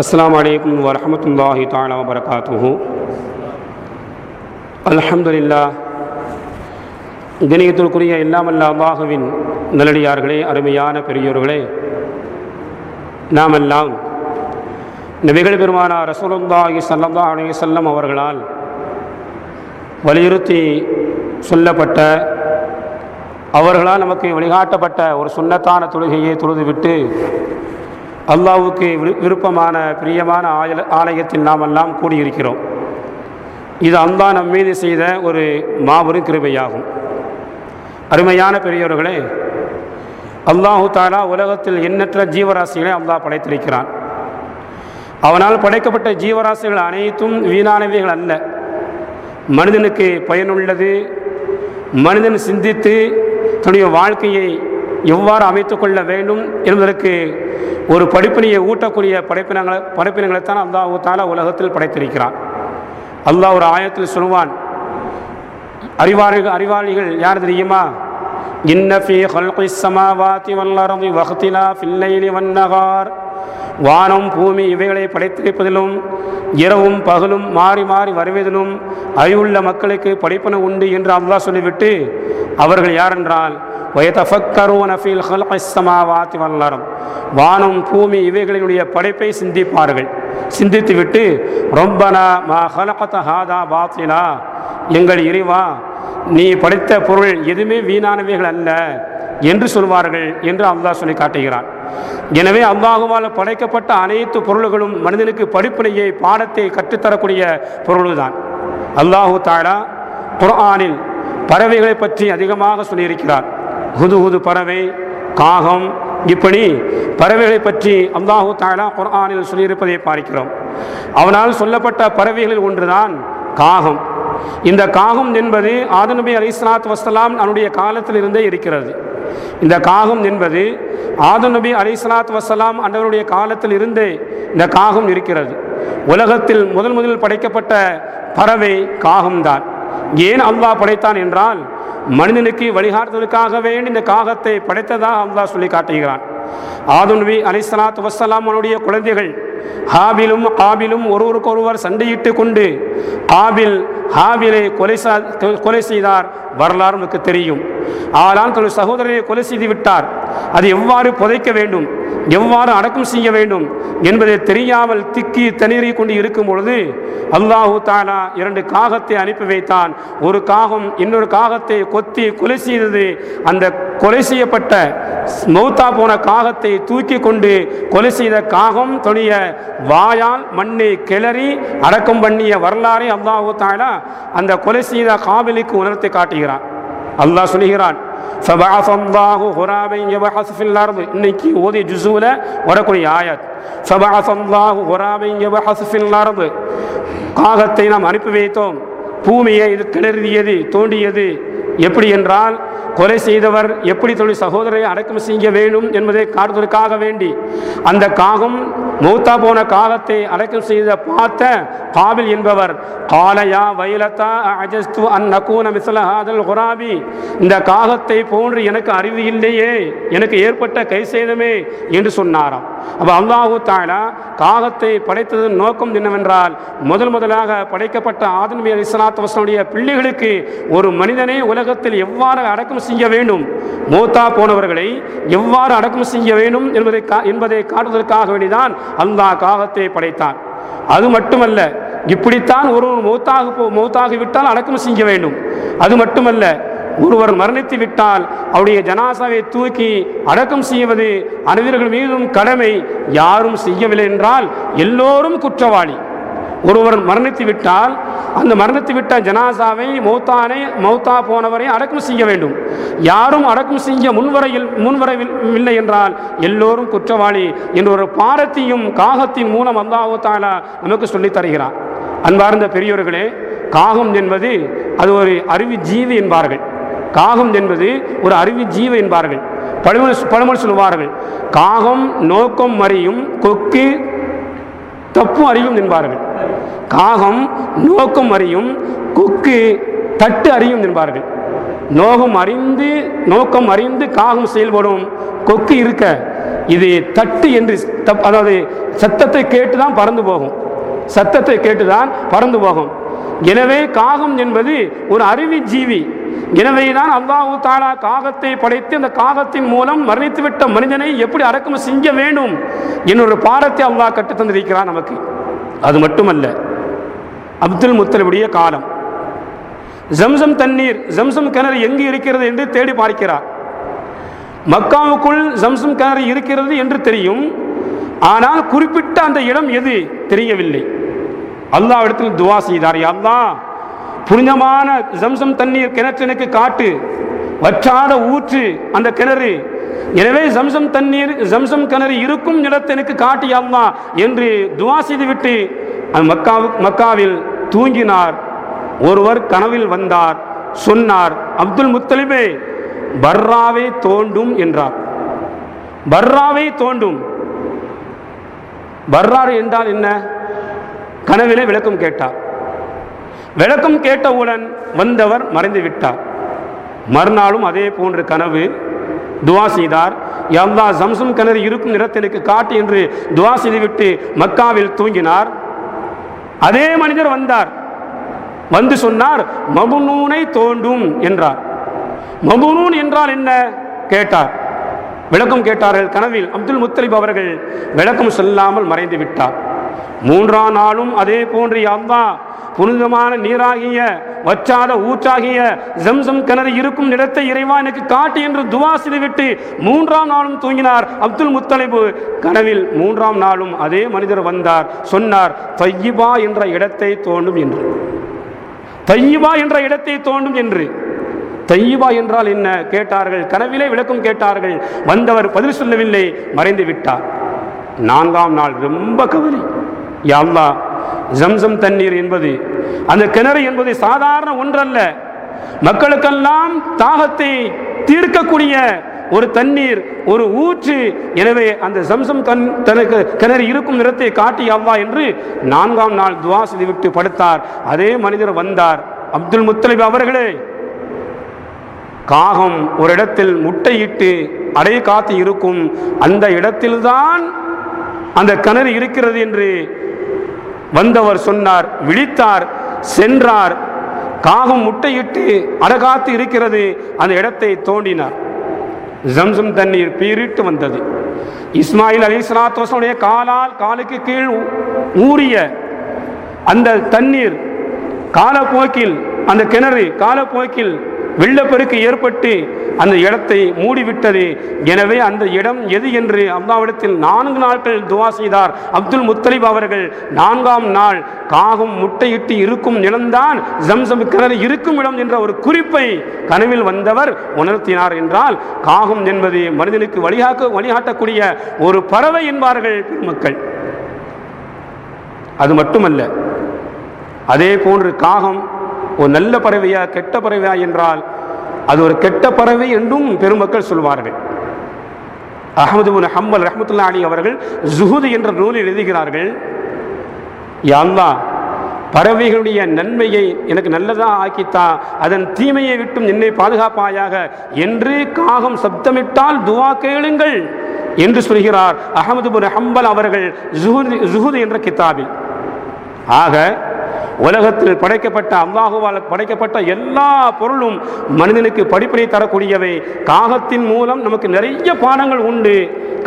السلام عليكم ورحمة الله تعالى وبركاته الحمد لله கணியத்திற்குரிய எல்லாமல்ல அல்லாஹுவின் நல்லடியார்களே அருமையான பெரியோர்களே நாமெல்லாம் நபிகள் பெருமானார் ரசூலுல்லாஹி ஸல்லல்லாஹு அலைஹி வஸல்லம் அவர்களால் வலியுறுத்தி சொல்லப்பட்ட அவர்களால் நமக்கு வழிகாட்டப்பட்ட ஒரு சுன்னத்தான தொழுகையை தொழுதுவிட்டு அல்லாவுக்கு விரு- விருப்பமான பிரியமான ஆய ஆலயத்தில் நாம் எல்லாம் கூடியிருக்கிறோம். இது அல்லாஹ் நம் மீது செய்த ஒரு மாபெரும் கிருபையாகும். அருமையான பெரியவர்களே அல்லாஹு தாலா உலகத்தில் எண்ணற்ற ஜீவராசிகளை அல்லாஹ் படைத்திருக்கிறான். அவனால் படைக்கப்பட்ட ஜீவராசிகள் அனைத்தும் வீணானவைகள் அல்ல. மனிதனுக்கு பயனுள்ளது மனிதன் சிந்தித்து தன்னுடைய வாழ்க்கையை எவ்வாறு அமைத்துக்கொள்ள வேண்டும் என்பதற்கு ஒரு படிப்பினையை ஊட்டக்கூடிய படைப்பினங்களை படைப்பினங்களைத்தான் அல்லாஹு தாலா உலகத்தில் படைத்திருக்கிறான். அல்லாஹ் ஒரு ஆயத்தில் சொல்வான் அறிவாளிகள் அறிவாளிகள் யார் தெரியுமா? இன்ன ஃபீ ஹல்கி ஸமாவாதி வல் அர்தி வக்திலாஃபில் வன்னகார் வானம் பூமி இவைகளை படைத்திருப்பதிலும் இரவும் பகலும் மாறி மாறி வருவதிலும் அறிவுள்ள மக்களுக்கு படைப்பன உண்டு என்று அல்லாஹ் சொல்லிவிட்டு அவர்கள் யாரென்றால் வயதஃபக்கரூன ஃபீல் ஹல்கி ஸமாவாதி வல் வானம் பூமி இவைகளினுடைய படைப்பை சிந்திப்பார்கள். சிந்தித்துவிட்டு ரொம்பனா மா ஹலகத ஹாதா பாத்திலா எங்கள் இறைவா நீ படைத்த பொருள் எதுவுமே வீணானவைகள் அல்ல என்று சொல்வார்கள் என்று அல்லாஹ் சொல்லி காட்டுகிறான். எனவே அல்லாஹுவால் படைக்கப்பட்ட அனைத்து பொருள்களும் மனிதனுக்கு படிப்பினையை பாடத்தை கற்றுத்தரக்கூடிய பொருள்தான். அல்லாஹு தாலா குர்ஆனில் பறவைகளை பற்றி அதிகமாக சொல்லியிருக்கிறார் ஹுது ஹுது பறவை காகம் இப்படி பறவைகளை பற்றி அல்லாஹூ தாலா குர்ஆனில் சொல்லியிருப்பதை பார்க்கிறோம். அவனால் சொல்லப்பட்ட பறவைகளில் ஒன்றுதான் காகம். இந்த காகம் என்பது ஆதநபி அலி இஸ்லாத் வசலாம் அவனுடைய காலத்தில் இருந்தே இருக்கிறது. இந்த காகம் என்பது ஆதநபி அலி இஸ்லாத் வசலாம் அன்றவருடைய காலத்தில் இருந்தே இந்த காகம் இருக்கிறது. உலகத்தில் முதல் முதலில் படைக்கப்பட்ட பறவை காகம்தான். ஏன் அல்லாஹ் படைத்தான் என்றால் மனிதனுக்கு வழிகாட்டுதலுக்காக வேண்டி இந்த காகத்தை படைத்ததாக அல்லாஹ் சொல்லி காட்டுகிறான். ஆதுன்வி அலிஸ்லாத் வசலாம் அவனுடைய குழந்தைகள் ஹாபிலும் ஆபிலும் ஒருவருக்கொருவர் சண்டையிட்டு கொண்டு ஆபில் ஹாபிலை கொலை கொலை செய்தார். வரலாறு நமக்கு தெரியும். ஆனால் தனது சகோதரரை கொலை செய்து விட்டார் அது எவ்வாறு புதைக்க வேண்டும்? எவ்வாறு அடக்கம் செய்ய வேண்டும்? என்பதை தெரியாமல் திக்கி தண்ணீரை கொண்டு இருக்கும் பொழுது அல்லாஹு தாலா இரண்டு காகத்தை அனுப்பி வைத்தான். ஒரு காகம் இன்னொரு காகத்தை கொத்தி கொலை செய்தது. அந்த கொலை செய்யப்பட்ட மௌத்தா போன காகத்தை தூக்கி கொண்டு கொலை செய்த காகம் தொனிய வாயால் மண்ணை கிளறி அடக்கம் பண்ணிய வரலாறை அல்லாஹு தாலா அந்த கொலை செய்த காபிலுக்கு உணர்த்தி காட்டுகிறான். அல்லாஹ் சொல்லுகிறான் فبعث الله غرابا يبحث في الارض இன்னைக்கு ஓதி ஜுசூல வரக்கூடிய ஆயத் فبعث الله غرابا يبحث في الارض காகத்தை நாம் அனுப்பி வைத்தோம் பூமியை இது கிளறியது தோண்டியது எப்படி என்றால் கொலை செய்தவர் எப்படி தொழில் சகோதரரை அடக்கம் செய்ய வேண்டும் என்பதை காட்டுவதற்காக வேண்டி அந்த காகம் மூத்தா போன காகத்தை அடக்கம் செய்த பார்த்த காவில் என்பவர் காலையா வயலத்தா அஜஸ்து அன் நக்கூன மிசல ஹாதல் இந்த காகத்தை போன்று எனக்கு அறிவு இல்லையே எனக்கு ஏற்பட்ட கை சேதமே என்று சொன்னாராம். அப்போ அல்லாஹு தாலா காகத்தை படைத்ததன் நோக்கம் என்னவென்றால் முதல் முதலாக படைக்கப்பட்ட ஆதன்மி அலி வசனுடைய பிள்ளைகளுக்கு ஒரு மனிதனை உலகத்தில் எவ்வாறு அடக்கம் செய்ய வேண்டும். மூத்தா போனவர்களை எவ்வாறு அடக்கம் செய்ய வேண்டும் என்பதை கா- என்பதை காட்டுவதற்காக வேண்டிதான் அல்லாஹ் காகத்தை படைத்தான். அது மட்டுமல்ல இப்படித்தான் ஒருவர் மூத்தாக போ அடக்கம் செய்ய வேண்டும். அது மட்டுமல்ல ஒருவர் மரணித்து விட்டால் அவருடைய ஜனாசாவை தூக்கி அடக்கம் செய்வது அனைவர்கள் மீதும் கடமை யாரும் செய்யவில்லை என்றால் எல்லோரும் குற்றவாளி. ஒருவர் மரணித்து விட்டால் அந்த மரணத்தை விட்ட ஜனாசாவை மௌத்தானை மௌத்தா போனவரை அடக்கம் செய்ய வேண்டும். யாரும் அடக்கம் செய்ய முன்வரையில் முன்வரவில்லை என்றால் எல்லோரும் குற்றவாளி என்ற ஒரு பாடத்தையும் காகத்தின் மூலம் அல்லாஹு தாலா நமக்கு சொல்லித் தருகிறார். அன்பார்ந்த பெரியோர்களே காகம் என்பது அது ஒரு அருவி ஜீவி என்பார்கள். காகம் என்பது ஒரு அருவி ஜீவி என்பார்கள். பழமொழி பழமொழி சொல்வார்கள் காகம் நோக்கம் மறியும் கொக்கு தப்பும் அறியும் என்பார்கள். காகம் நோக்கம் அறியும் கொக்கு தட்டு அறியும் என்பார்கள். நோகம் அறிந்து நோக்கம் அறிந்து காகம் செயல்படும் கொக்கு இருக்க இது தட்டு என்று தப்- அதாவது சத்தத்தை கேட்டு தான் பறந்து போகும். சத்தத்தை கேட்டு தான் பறந்து போகும். எனவே காகம் என்பது ஒரு அறிவு ஜீவி எனவே தான் அல்லாஹு தாலா காகத்தை படைத்து அந்த காகத்தின் மூலம் மரணித்துவிட்ட மனிதனை எப்படி அடக்கம் செய்ய வேண்டும் என்னொரு பாடத்தை அல்லாஹ் கற்றுத் தந்திருக்கிறான் நமக்கு. அது மட்டுமல்ல அப்துல் முத்தலுடைய காலம். ஜம்சம் தண்ணீர் ஜம்சம் கிணறு எங்கு இருக்கிறது என்று தேடி பார்க்கிறார். மக்காவுக்குள் ஜம்சம் கிணறு இருக்கிறது என்று தெரியும். ஆனால் குறிப்பிட்ட அந்த இடம் எது? தெரியவில்லை. அல்லாவிடத்தில் துவா செய்தார் "யா அல்லாஹ் புனிதமான ஜம்சம் தண்ணீர் கிணற்று எனக்கு காட்டு வற்றாத ஊற்று அந்த கிணறு. எனவே ஜம்சம் தண்ணீர் ஜம்சம் கிணறு இருக்கும் இடத்தை எனக்கு காட்டி அல்லா என்று துவா செய்துவிட்டு அந்த மக்காவில் தூங்கினார். ஒருவர் கனவில் வந்தார் சொன்னார் அப்துல் முத்தலிபே பர்ராவை தோண்டும் என்றார். பர்ராவை தோண்டும். பர்ராறு என்றால் என்ன? கனவிலே விளக்கம் கேட்டார். விளக்கம் கேட்டவுடன் வந்தவர் மறைந்து விட்டார் மறுநாளும் அதே போன்ற கனவு துவா செய்தார். யல்லா ஜம்சம் கிணறு இருக்கும் இடத்திற்கு காட்டு என்று துவா செய்துவிட்டு மக்காவில் தூங்கினார். அதே மனிதர் வந்தார். வந்து சொன்னார் மபுனூனை தோண்டும் என்றார். மபுனூன் என்றால் என்ன? கேட்டார். விளக்கம் கேட்டார்கள் கனவில் அப்துல் முத்தலிப் அவர்கள் விளக்கம் சொல்லாமல் மறைந்து விட்டார் மூன்றாம் நாளும் அதே போன்று அவ்வா புனிதமான நீராகிய வற்றாத ஊற்றாகிய ஜம்சம் கிணறு இருக்கும் இடத்தை இறைவா எனக்கு காட்டு என்று துவா செய்துவிட்டு மூன்றாம் நாளும் தூங்கினார் அப்துல் முத்தலிபு. கனவில் மூன்றாம் நாளும் அதே மனிதர் வந்தார். சொன்னார் தையிபா என்ற இடத்தை தோண்டும் என்று. தையிபா என்ற இடத்தை தோண்டும் என்று. தையிபா என்றால் என்ன? கேட்டார்கள். கனவிலே விளக்கம் கேட்டார்கள். வந்தவர் பதில் சொல்லவில்லை. மறைந்து விட்டார் நான்காம் நாள் ரொம்ப கவலை. யாழ்லா ஜம்சம் தண்ணீர் என்பது அந்த கிணறு என்பது சாதாரண ஒன்றல்ல. மக்களுக்கெல்லாம் தாகத்தை தீர்க்கக்கூடிய ஒரு தண்ணீர் ஒரு ஊற்று. எனவே அந்த சம்சம் கண் தனக்கு கிணறு இருக்கும் நிறத்தை காட்டி அவ்வா என்று நான்காம் நாள் துவா செய்துவிட்டு படுத்தார். அதே மனிதர் வந்தார். அப்துல் முத்தலிப் அவர்களே காகம் ஒரு இடத்தில் முட்டையிட்டு அடை காத்து இருக்கும். அந்த இடத்தில்தான் அந்த கிணறு இருக்கிறது என்று வந்தவர் சொன்னார் விழித்தார் சென்றார். காகம் முட்டையிட்டு அடகாத்து இருக்கிறது. அந்த இடத்தை தோண்டினார். ஜம்சம் தண்ணீர் பீரிட்டு வந்தது. இஸ்மாயில் அலி சலாத்துடைய காலால் காலுக்கு கீழ் ஊறிய அந்த தண்ணீர் காலப்போக்கில் அந்த கிணறு காலப்போக்கில் வெள்ளப்பெருக்கு ஏற்பட்டு அந்த இடத்தை மூடிவிட்டது. எனவே அந்த இடம் எது என்று அல்லாவிடத்தில் நான்கு நாட்கள் துவா செய்தார். அப்துல் முத்தலிப் அவர்கள் நான்காம் நாள் காகம் முட்டையிட்டு இருக்கும் நிலம்தான் ஜம்சம் கிணறு இருக்கும் இடம் என்ற ஒரு குறிப்பை கனவில் வந்தவர் உணர்த்தினார் என்றால் காகம் என்பது மனிதனுக்கு வழிகாக்க வழிகாட்டக்கூடிய ஒரு பறவை என்பார்கள் பெருமக்கள். அது மட்டுமல்ல அதே போன்று காகம் ஒரு நல்ல பறவையா கெட்ட பறவையா என்றால் அது ஒரு கெட்ட பறவை என்றும் பெருமக்கள் சொல்வார்கள். அகமது உன் ஹம்பல் ரஹமத்துல்லா அலி அவர்கள் ஜுஹுது என்ற நூலில் எழுதுகிறார்கள் யாழ்லா பறவைகளுடைய நன்மையை எனக்கு நல்லதாக ஆக்கித்தா அதன் தீமையை விட்டும் என்னை பாதுகாப்பாயாக. என்று காகம் சப்தமிட்டால் துவா கேளுங்கள் என்று சொல்கிறார் அகமது புன் ஹம்பல் அவர்கள் ஜுஹுது ஜுஹூது என்ற கித்தாபில் ஆக உலகத்தில் படைக்கப்பட்ட அல்லாஹுவால் படைக்கப்பட்ட எல்லா பொருளும் மனிதனுக்கு படிப்பினை தரக்கூடியவை. காகத்தின் மூலம் நமக்கு நிறைய பாடங்கள் உண்டு.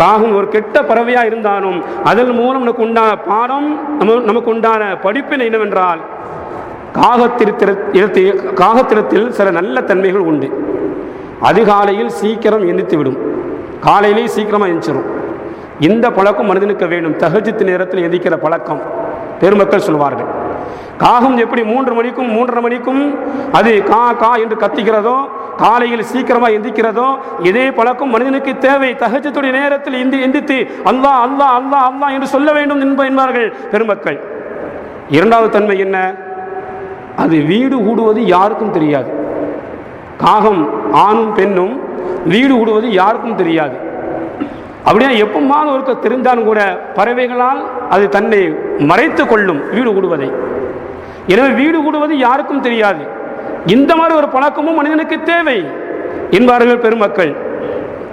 காகம் ஒரு கெட்ட பறவையாக இருந்தாலும் அதன் மூலம் நமக்கு உண்டான பாடம் நம்ம நமக்கு உண்டான படிப்பினை என்னவென்றால் காகத்திரத்தில் காகத்திரத்தில் சில நல்ல தன்மைகள் உண்டு. அதிகாலையில் சீக்கிரம் எந்தித்து விடும். காலையிலேயே சீக்கிரமாக எந்திச்சிரும் இந்த பழக்கம் மனிதனுக்கு வேண்டும் தகஜத்து நேரத்தில் எந்திக்கிற பழக்கம் பெருமக்கள் சொல்வார்கள். காகம் எப்படி மூன்று மணிக்கும் மூன்றரை மணிக்கும் அது கா கா என்று கத்திக்கிறதோ காலையில் சீக்கிரமாக எந்திக்கிறதோ இதே பழக்கம் மனிதனுக்கு தேவை. தகஜத்துடைய நேரத்தில் எந்தி எந்தித்து அல்லா அல்லா அல்லா அல்லா என்று சொல்ல வேண்டும் என்ப என்பார்கள் பெருமக்கள். இரண்டாவது தன்மை என்ன? அது வீடு ஊடுவது யாருக்கும் தெரியாது. காகம் ஆணும் பெண்ணும் வீடு ஊடுவது யாருக்கும் தெரியாது. அப்படியே எப்பமாக ஒருக்க தெரிந்தாலும் கூட பறவைகளால் அது தன்னை மறைத்து கொள்ளும் வீடு கூடுவதை. எனவே வீடு கூடுவது யாருக்கும் தெரியாது. இந்த மாதிரி ஒரு பழக்கமும் மனிதனுக்கு தேவை என்பார்கள் பெருமக்கள்.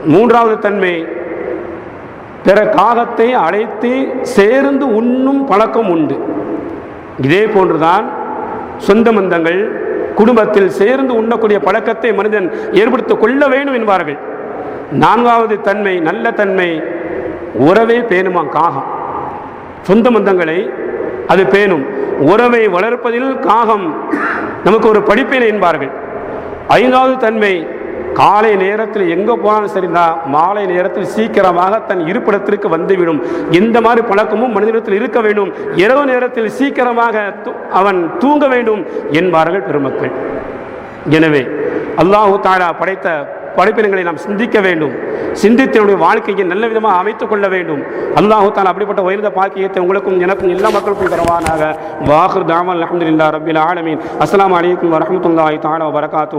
மூன்றாவது தன்மை பிற காகத்தை அழைத்து சேர்ந்து உண்ணும் பழக்கம் உண்டு. இதே போன்றுதான் சொந்த மந்தங்கள் குடும்பத்தில் சேர்ந்து உண்ணக்கூடிய பழக்கத்தை மனிதன் ஏற்படுத்திக் கொள்ள வேண்டும் என்பார்கள். நான்காவது தன்மை நல்ல தன்மை உறவே பேணுமா காகம். சொந்த மந்தங்களை அது பேணும். உறவை வளர்ப்பதில் காகம் நமக்கு ஒரு படிப்பினை என்பார்கள். ஐந்தாவது தன்மை காலை நேரத்தில் எங்கே போனாலும் சரிதான் மாலை நேரத்தில் சீக்கிரமாக தன் இருப்பிடத்திற்கு வந்துவிடும். இந்த மாதிரி பழக்கமும் மனிதனிடத்தில் இருக்க வேண்டும். இரவு நேரத்தில் சீக்கிரமாக அவன் தூங்க வேண்டும் என்பார்கள் பெருமக்கள். எனவே அல்லாஹு தாலா படைத்த படைப்பினங்களை நாம் சிந்திக்க வேண்டும். சிந்தித்து நம்முடைய வாழ்க்கையை நல்ல விதமாக அமைத்துக் கொள்ள வேண்டும். அல்லாஹு தான் அப்படிப்பட்ட உயர்ந்த பாக்கியத்தை உங்களுக்கும் எனக்கும் எல்லா மக்களுக்கும் தருவானாக. வாஹர் தாமல் அலமதுல்லா ரபில் ஆலமீன். அஸ்லாம் அலைக்கும் வரஹ்மத்துல்லாஹி தஆலா வரகாத்து